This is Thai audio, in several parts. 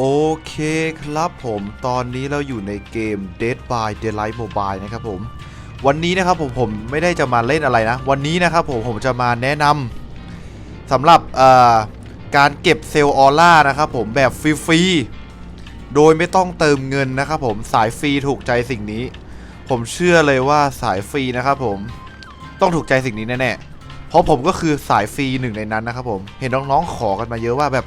โอเคครับผมตอนนี้เราอยู่ในเกม Dead by Daylight Mobile นะครับผม วันนี้นะครับผมผมไม่ได้จะมาเล่นอะไรนะ วันนี้นะครับผมผมจะมาแนะนำสำหรับการเก็บเซลล์ออร่านะครับผมแบบฟรีๆโดยไม่ต้องเติมเงินนะครับผมสายฟรีถูกใจสิ่งนี้ ผมเชื่อเลยว่าสายฟรีนะครับผมต้องถูกใจสิ่งนี้แน่ๆเพราะผมก็คือสายฟรีหนึ่งในนั้นนะครับผมเห็นน้องๆขอกันมาเยอะว่าแบบ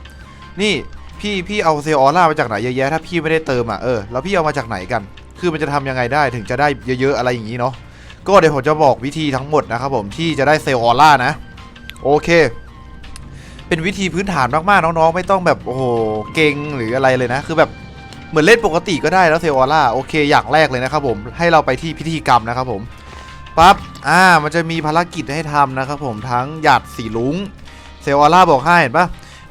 นี่ พี่พี่เอาเซลล์ออร่ามาจากไหนเยอะแยะถ้าพี่ไม่ได้เติมอะเออแล้วพี่เอามาจากไหนกัน คือมันจะทำยังไงได้ถึงจะได้เยอะๆอะไรอย่างนี้เนาะก็เดี๋ยวผมจะบอกวิธีทั้งหมดนะครับผมที่จะได้เซลล์ออร่านะ โอเค เป็นวิธีพื้นฐานมากๆน้องๆ ไม่ต้องแบบโอ้โหเก่งหรืออะไรเลยนะ คือแบบเหมือนเล่นปกติก็ได้แล้วเซลล์ออร่าโอเค อย่างแรกเลยนะครับผมให้เราไปที่พิธีกรรมนะครับผมปั๊บอ่ามันจะมีภารกิจให้ทำนะครับผมทั้งหยาดสีลุงเซลล์ออร่าบอกให้เห็นปะ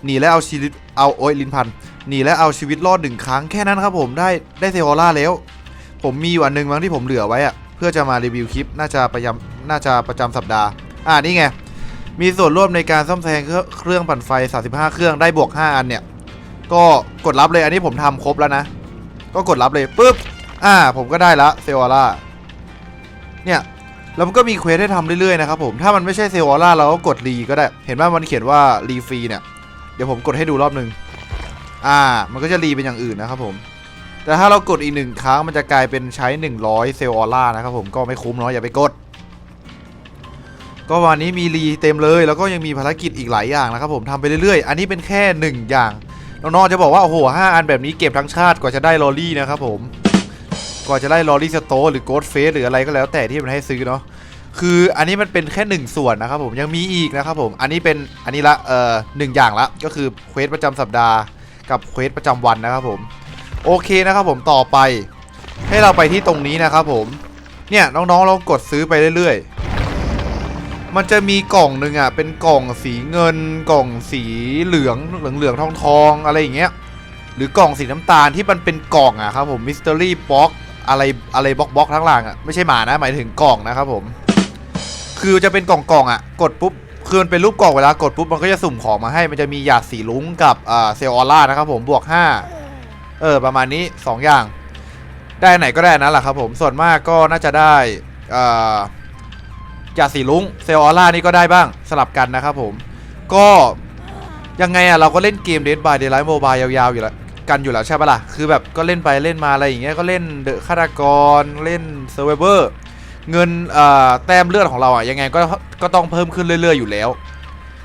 หนีและเอาชีวิต เอาโอ้ยลินพันหนีและเอาชีวิตรอดหนึ่งครั้งแค่นั้นครับผมได้ได้เซลล์ออร่าแล้ว ผมมีอยู่อันหนึ่งมั้งที่ผมเหลือไว้อะเพื่อจะมารีวิวคลิปน่าจะประจำน่าจะประจำสัปดาห์อ่านี่ไงมีส่วนร่วมในการซ่อมแซมเครื่องปั่นไฟ 35 เครื่องได้บวก 5 อันเนี่ย ก็กดรับเลยอันนี้ผมทำครบแล้วนะ ก็กดรับเลยปุ๊บอ่าผมก็ได้ละเซลล์ออร่าเนี่ยแล้วมันก็มีเควสให้ทำเรื่อยๆนะครับผม ถ้ามันไม่ใช่เซลล์ออร่าเราก็กดรีก็ได้ เห็นว่ามันเขียนว่ารีฟรีเนี่ย ดี๋ยวผมกดให้ดูรอบหนึ่งอ่า มันก็จะรีเป็นอย่างอื่นนะครับผม แต่ถ้าเรากดอีกหนึ่งครั้งมันจะกลายเป็นใช้ 100 เซลล์ออร่านะครับผม ก็ไม่คุ้มเนาะอย่าไปกด ก็วันนี้มีรีเต็มเลย แล้วก็ยังมีภารกิจอีกหลายอย่างนะครับผมทำไปเรื่อยๆ อันนี้เป็นแค่ 1 อย่าง น้องๆจะบอกว่า โอ้โหห้าอันแบบนี้เก็บทั้งชาติกว่าจะได้ลอรี่นะครับผม กว่าจะได้ลอรี่สโตหรือโกดเฟสหรืออะไรก็แล้วแต่ที่มันให้ซื้อเนาะ คืออันนี้มันเป็นแค่หนึ่งส่วนนะครับผมยังมีอีกนะครับผมอันนี้เป็นอันนี้ละเอ่อหนึ่งอย่างละก็คือเควสประจำสัปดาห์กับเควสประจำวันนะครับผมโอเคนะครับผมต่อไป ให้เราไปที่ตรงนี้นะครับผมเนี่ยน้องๆเรากดซื้อไปเรื่อยๆ มันจะมีกล่องหนึ่งอะเป็นกล่องสีเงิน กล่องสีเหลืองเหลืองเหลืองทองทองอะไรอย่างเงี้ยหรือกล่องสีน้ำตาลที่มันเป็นกล่องอะครับผมมิส t ต r รี่บ็อกอะไรอะไรบ็อกบ็อกทั้งหลังอะไม่ใช่หมานะหมายถึงกล่องนะครับผม คือจะเป็นกล่องๆอะ กดปุ๊บคือมันเป็นรูปกล่องเวลากดปุ๊บมันก็จะสุ่มของมาให้มันจะมีหยาดสีลุ้งกับเซลล์ออร่านะครับผมบวก 5 เออประมาณนี้ 2 อย่าง ได้ไหนก็ได้นั่นแหละครับผมส่วนมากก็น่าจะได้หยาดสีลุ้งเซลล์ออร่านี่ก็ได้บ้างสลับกันนะครับผม ก็ยังไงอะเราก็เล่นเกม Dead by Daylight Mobile ยาวๆอยู่แล้วกันอยู่แล้วใช่ปะล่ะคือแบบก็เล่นไปเล่นมาอะไรอย่างเงี้ยก็เล่นเดอะฆาตกรเล่นเซอร์เวอร์ เงินเอ่อแต้มเลือดของเราอะยังไงก็ก็ต้องเพิ่มขึ้นเรื่อย ๆ อยู่แล้ว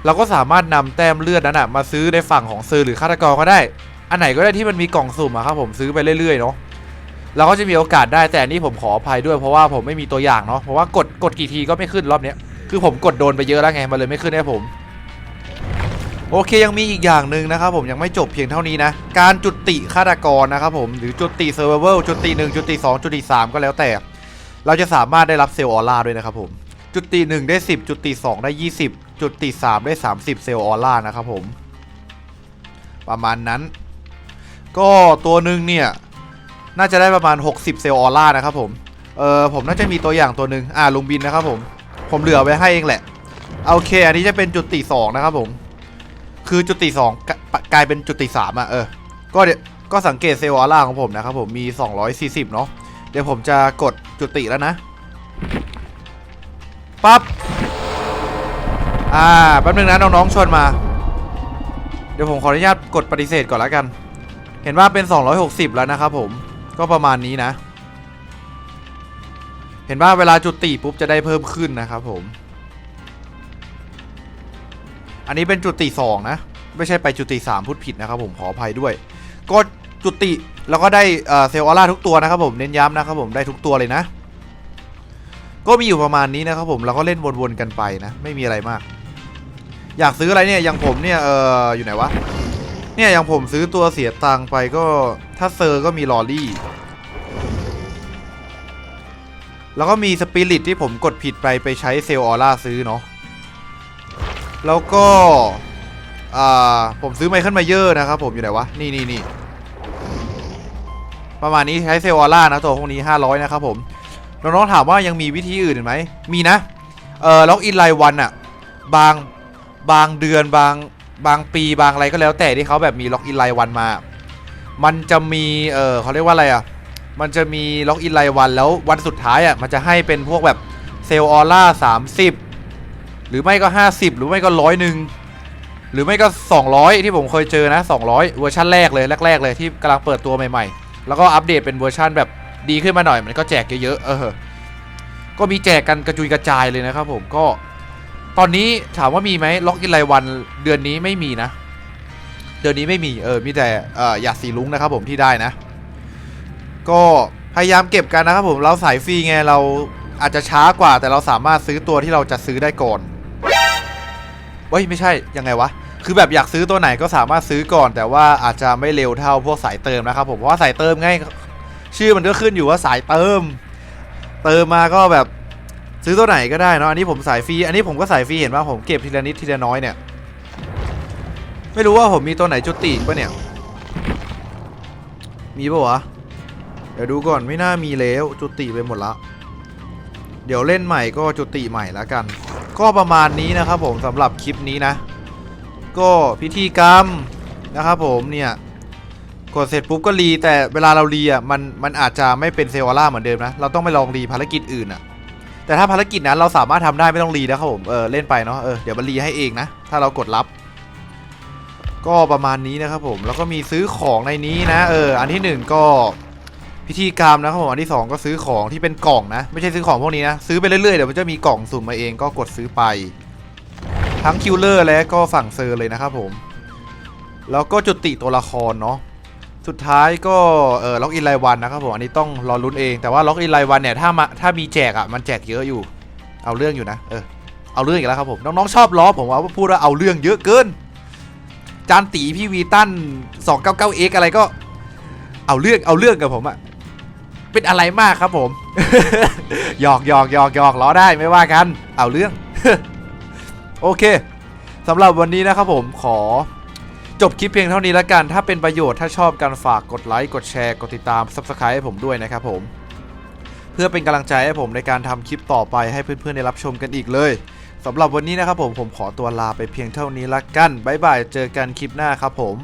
เราก็สามารถนำแต้มเลือดนั้นอะมาซื้อในฝั่งของซอร์หรือฆาตกรก็ได้ อันไหนก็ได้ที่มันมีกล่องสุ่มอะครับผมซื้อไปเรื่อยๆเนาะเราก็จะมีโอกาสได้แต่นนี้ผมขออภัยด้วยเพราะว่าผมไม่มีตัวอย่างเนาะเพราะว่ากดกดกี่ทีก็ไม่ขึ้นรอบเนี้ยคือผมกดโดนไปเยอะแล้วไงมันเลยไม่ขึ้นให้ผม โอเคยังมีอีกอย่างหนึ่งนะครับผมยังไม่จบเพียงเท่านี้นะ การจุติฆาตกรนะครับผมหรือจุติเซอร์เวอร์จุติหนึ่งจุติสองจุติสามก็แล้วแต่ เราจะสามารถได้รับเซลล์ออร่าด้วยนะครับผมจุดตี1ได้ 10 จุดตี2ได้ 20 จุดตี3ได้ 30 เซลล์ออร่านะครับผม ประมาณนั้น ก็ตัวหนึ่งเนี่ยน่าจะได้ประมาณ 60 เซลล์ออร่านะครับผมเออผมน่าจะมีตัวอย่างตัวหนึ่งอ่าลุงบินนะครับผมผมเหลือไว้ให้เองแหละโอเค อันนี้จะเป็นจุดตี2นะครับผม คือจุดตี2กะกลายเป็นจุดตี3อะเออก็เดี๋ยวก็สังเกตเซลล์ออร่าของผมนะครับผมมี 240 เนาะ เดี๋ยวผมจะกดจุติแล้วนะปั๊บอ่าแป๊บนึงนะน้องๆชวนมา เดี๋ยวผมขออนุญาตกดปฏิเสธก่อนแล้วกัน เห็นว่าเป็น 260 แล้วนะครับผมก็ประมาณนี้นะ เห็นว่าเวลาจุติปุ๊บจะได้เพิ่มขึ้นนะครับผม อันนี้เป็นจุติ2นะ ไม่ใช่ไปจุติ3พูดผิดนะครับผมขออภัยด้วยก็ จุติแล้วก็ได้เซลล์ออร่าทุกตัวนะครับผมเน้นย้ำนะครับผมได้ทุกตัวเลยนะ ก็มีอยู่ประมาณนี้นะครับผมเราก็เล่นวนๆกันไปนะ ไม่มีอะไรมาก อยากซื้ออะไรเนี่ยอย่างผมเนี่ยเอออยู่ไหนวะเนี่ยอย่างผมซื้อตัวเสียตังไปก็ถ้าเซอร์ก็มีลอรี่ แล้วก็มีสปิริตที่ผมกดผิดไปไปใช้เซลล์ออร่าซื้อเนาะแล้วก็อ่าผมซื้อไมเคิลไมเยอร์นะครับผมอยู่ไหนวะ นี่นี่นี่ ประมาณนี้ใช้เซลล์อล่านะตัวพวกนี้ 500 นะครับผมน้องๆถามว่ายังมีวิธีอื่นไหมมีนะเออล็อกอินรายวันอะบางบางเดือนบางบางปีบางอะไรก็แล้วแต่ที่เขาแบบมีล็อกอินรายวันมา มันจะมีเออเขาเรียกว่าอะไรอะมันจะมีล็อกอินรายวันแล้ววันสุดท้ายอะมันจะให้เป็นพวกแบบเซลล์ออร่า30หรือไม่ก็ 50 หรือไม่ก็ร้อยหนึ่งหรือไม่ก็ 200 ที่ผมเคยเจอนะ 200 เวอร์ชันแรกเลยแรก ๆ เลยที่กำลังเปิดตัวใหม่ ๆ แล้วก็อัปเดตเป็นเวอร์ชันแบบดีขึ้นมาหน่อยมันก็แจกเยอะๆเออก็มีแจกกันกระจุยกระจายเลยนะครับผมก็ ตอนนี้ถามว่ามีไหมล็อกอินรายวันเดือนนี้ไม่มีนะ เดือนนี้ไม่มีเออมีแต่เอ่อหยาดสีลุ้งนะครับผมที่ได้นะ ก็พยายามเก็บกันนะครับผมเราสายฟรีไงเราอาจจะช้ากว่าแต่เราสามารถซื้อตัวที่เราจะซื้อได้ก่อนเว้ยไม่ใช่ยังไงวะ คือแบบอยากซื้อตัวไหนก็สามารถซื้อก่อน แต่ว่าอาจจะไม่เร็วเท่าพวกสายเติมนะครับผมเพราะว่าสายเติมง่ายชื่อมันก็ขึ้นอยู่ว่าสายเติม เติมมาก็แบบซื้อตัวไหนก็ได้เนาะอันนี้ผมสายฟรีอันนี้ผมก็สายฟรีเห็นว่าผมเก็บทีละนิดทีละน้อยเนี่ย ไม่รู้ว่าผมมีตัวไหนจุติปะเนี่ย มีปะวะเดี๋ยวดูก่อนไม่น่ามีแล้วจุติไปหมดละเดี๋ยวเล่นใหม่ก็จุติใหม่แล้วกัน ก็ประมาณนี้นะครับผมสำหรับคลิปนี้นะ ก็พิธีกรรมนะครับผมเนี่ยกดเสร็จปุ๊บก็รีแต่เวลาเรารีอะมันมันอาจจะไม่เป็นเซลล์ล่าเหมือนเดิมนะ เราต้องไปลองรีภารกิจอื่นอะ แต่ถ้าภารกิจนั้นเราสามารถทำได้ไม่ต้องรีนะครับผมเออเล่นไปเนาะเออเดี๋ยวมันรีให้เองนะ ถ้าเรากดรับ ก็ประมาณนี้นะครับผมแล้วก็มีซื้อของในนี้นะ เออ อันที่หนึ่งก็พิธีกรรมนะครับผมอันที่สองก็ซื้อของที่เป็นกล่องนะ ไม่ใช่ซื้อของพวกนี้นะซื้อไปเรื่อยๆเดี๋ยวมันจะมีกล่องสุ่มมาเองก็กดซื้อไป ทั้งคิลเลอร์และก็ฝั่งเซอร์เลยนะครับผม แล้วก็จุติตัวละครเนาะสุดท้ายก็เออล็อกอินรายวันนะครับผมอันนี้ต้องรอลุ้นเองแต่ว่าล็อกอินรายวันเนี่ยถ้ามาถ้ามีแจกอะ่ะมันแจกเยอะอยู่ เอาเรื่องอยู่นะเออเอาเรื่องอีกแล้วครับผมน้องๆชอบล้อผมว่าพูดว่าเอาเรื่องเยอะเกิน จานตีพี่วีตัน 299x อะไรก็ เอาเรื่องเอาเรื่องกับผมอะเป็นอะไรมากครับผมหยอกหยอกหยอกหยอกล้อได้ไม่ว่ากัน เอาเรื่อง โอเคสำหรับวันนี้นะครับผมขอจบคลิปเพียงเท่านี้แล้วกัน ถ้าเป็นประโยชน์ถ้าชอบการฝากกดไลค์กดแชร์กดติดตาม Subscribe ให้ผมด้วยนะครับผม เพื่อเป็นกำลังใจให้ผมในการทำคลิปต่อไปให้เพื่อนๆได้รับชมกันอีกเลยสำหรับวันนี้นะครับผมผมขอตัวลาไปเพียงเท่านี้ละกันบ๊ายบายเจอกันคลิปหน้าครับผม